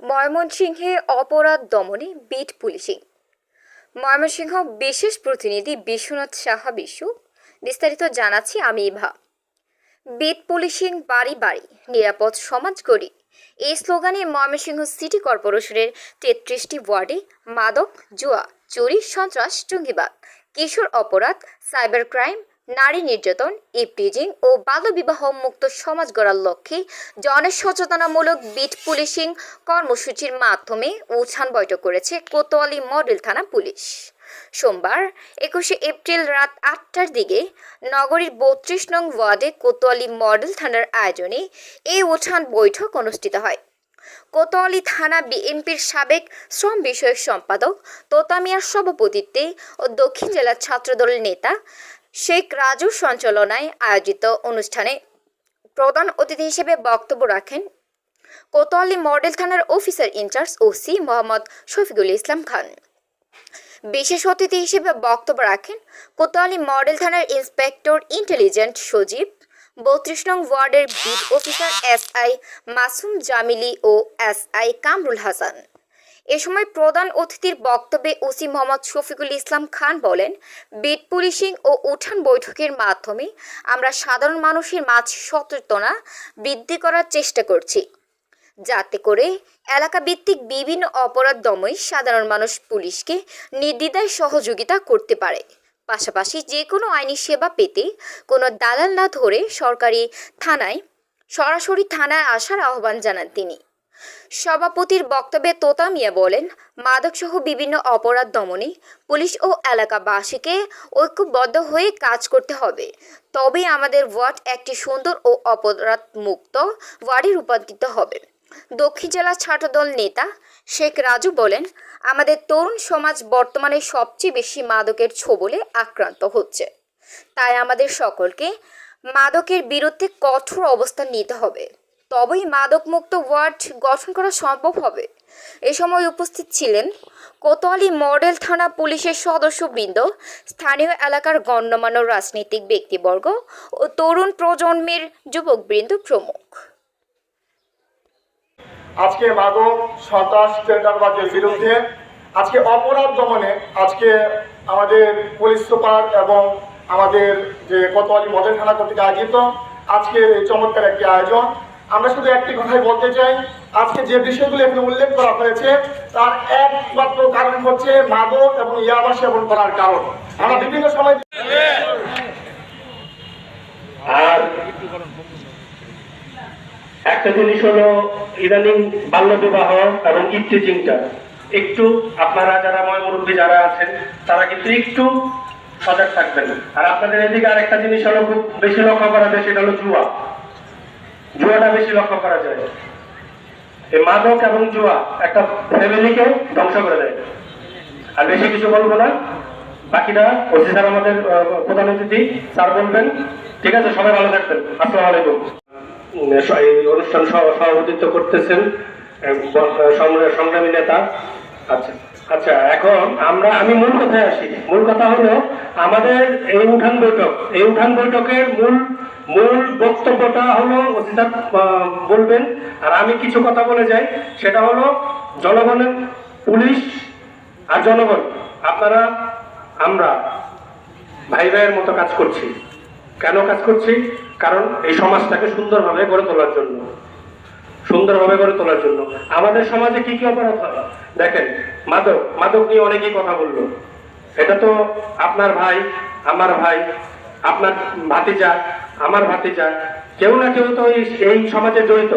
ময়মনসিংহে অপরাধ দমনে বিট পুলিশিং। ময়মনসিংহ বিশেষ প্রতিনিধি বিশ্বনাথ সাহা বিশ্ব, বিস্তারিত জানাচ্ছি আমি ইভা। বিট পুলিশিং বাড়ি বাড়ি, নিরাপদ সমাজ গড়ি। এই স্লোগানে ময়মনসিংহ সিটি কর্পোরেশনের তেত্রিশটি ওয়ার্ডে মাদক, জুয়া, চুরি, সন্ত্রাস, জঙ্গিবাদ, কিশোর অপরাধ, সাইবার ক্রাইম নারী নির্যাতন, ইপটিজিং ও বাল্যবিবাহ মুক্ত সমাজ গড়ার লক্ষ্যে জনসচেতনামূলক বিট পুলিশিং কর্মসূচির মাধ্যমে উত্থান বৈঠক করেছে কোতোয়ালি মডেল থানা পুলিশ। সোমবার একুশে এপ্রিল রাত আটটার দিকে নগরীর বত্রিশ নং ওয়ার্ডে কোতোয়ালি মডেল থানার আয়োজনে এই উত্থান বৈঠক অনুষ্ঠিত হয়। কোতোয়ালি থানা বিএনপির সাবেক শ্রম বিষয়ক সম্পাদক তোতামিয়ার সভাপতিত্বে ও দক্ষিণ জেলার ছাত্রদলের নেতা শেখ রাজুর সঞ্চালনায় আয়োজিত অনুষ্ঠানে প্রধান অতিথি হিসেবে বক্তব্য রাখেন কোতোয়ালি মডেল থানার officer in charge OC Mohammad Shafiqul Islam Khan. বিশেষ অতিথি হিসেবে বক্তব্য রাখেন কোতোয়ালি মডেল থানার ইন্সপেক্টর ইন্টেলিজেন্ট সজীব, বত্রিশ নং ওয়ার্ডের beat officer S I Masum Jamili O S I Kamrul Hasan. এ সময় প্রধান অতিথির বক্তব্যে ওসি মোহাম্মদ শফিকুল ইসলাম খান বলেন, বিট পুলিশিং ও উঠান বৈঠকের মাধ্যমে আমরা সাধারণ মানুষের মাঝে সচেতনা বৃদ্ধি করার চেষ্টা করছি। যাতে করে এলাকা ভিত্তিক বিভিন্ন অপরাধ দময় সাধারণ মানুষ পুলিশকে নির্দ্বিধায় সহযোগিতা করতে পারে। পাশাপাশি যে কোনো আইনি সেবা পেতে কোনো দালাল না ধরে সরকারি থানায়, সরাসরি থানায় আসার আহ্বান জানান তিনি। সভাপতির বক্তব্যে তোতা মিয়া বলেন, মাদকসহ বিভিন্ন অপরাধ দমনে পুলিশ ও এলাকাবাসীকে ঐক্যবদ্ধ হয়ে কাজ করতে হবে। তবেই আমাদের ওয়ার্ড একটি সুন্দর ও অপরাধ মুক্ত ওয়ার্ডে রূপান্তরিত হবে। দক্ষিণ জেলা ছাত্রদল নেতা শেখ রাজু বলেন, আমাদের তরুণ সমাজ বর্তমানে সবচেয়ে বেশি মাদকের ছোবলে আক্রান্ত হচ্ছে। তাই আমাদের সকলকে মাদকের বিরুদ্ধে কঠোর অবস্থান নিতে হবে। তবেই মাদকমুক্ত ওয়ার্ড গঠন করা সম্ভব হবে। এ সময় উপস্থিত ছিলেন কোতোয়ালি মডেল থানা পুলিশের সদস্যবৃন্দ, স্থানীয় এলাকার গণ্যমান্য রাজনৈতিক ব্যক্তিবর্গ ও তরুণ প্রজন্মের যুবকবৃন্দ প্রমুখ। আজকে মাদক সন্ত্রাস টেন্ডারবাজের বিরুদ্ধে আজকে অপরাধ দমনে আজকে আমাদের পুলিশ সুপার এবং আমাদের যে কোতোয়ালি মডেল থানা কর্তৃক আয়োজিত আজকে এই চমৎকার একটি আয়োজন আমরা শুধু একটি কথাই বলতে চাই, আজকে যে বিষয়গুলো এখানে উল্লেখ করা হয়েছে, তার একমাত্র কারণ হচ্ছে মাদক এবং ইয়াবা সেবন করার কারণ। আমরা বিভিন্ন সময় আর একটা জিনিস হলো ইদানিং বাল্য বিবাহ এবং ইফটিজিংটা একটু আপনারা যারা ময় মুরব্বী যারা আছেন, তারা কিন্তু একটু সজাগ থাকবেন। আর আপনাদের এদিকে আরেকটা জিনিস হলো খুব বেশি লক্ষ্য করা যায়, সেটা হলো জুয়া। জুয়াটা বেশি লক্ষ্য করা যায়। এই মাদক এবং জুয়া একটা ফ্যামিলিকে ধ্বংস করে দেয়। আর বেশি কিছু বলব না। বাকিটা ওসি স্যার আমাদের প্রধান অতিথি, স্যার বলবেন। ঠিক আছে, সবাই ভালো থাকবেন। আসসালামু আলাইকুম। এই অনুষ্ঠান সভাপতিত্ব করতেছেন সংগ্রামী নেতা। আচ্ছা আচ্ছা এখন আমরা, আমি মূল কথায় আসি। মূল কথা হলো আমাদের এই উঠান বৈঠক, এই উঠান বৈঠকের মূল মূল বক্তব্যটা হলো ওসি বলবেন, আর আমি কিছু কথা বলে যাই। সেটা হলো জনগণের পুলিশ আর জনগণ, আপনারা, আমরা ভাই ভাইয়ের মতো কাজ করছি। কেন কাজ করছি? কারণ এই সমাজটাকে সুন্দরভাবে গড়ে তোলার জন্য। সুন্দরভাবে গড়ে তোলার জন্য। আমাদের সমাজে কি কি অপরাধ হয়? দেখেন, মাদক মাদক নিয়ে অনেকেই কথা বলল। এটা তো আপনার ভাই, আমার ভাই, আপনার ভাতিজা, আমার ভাতিজা। কেউ না কেউ তো এই সমাজে জড়িত।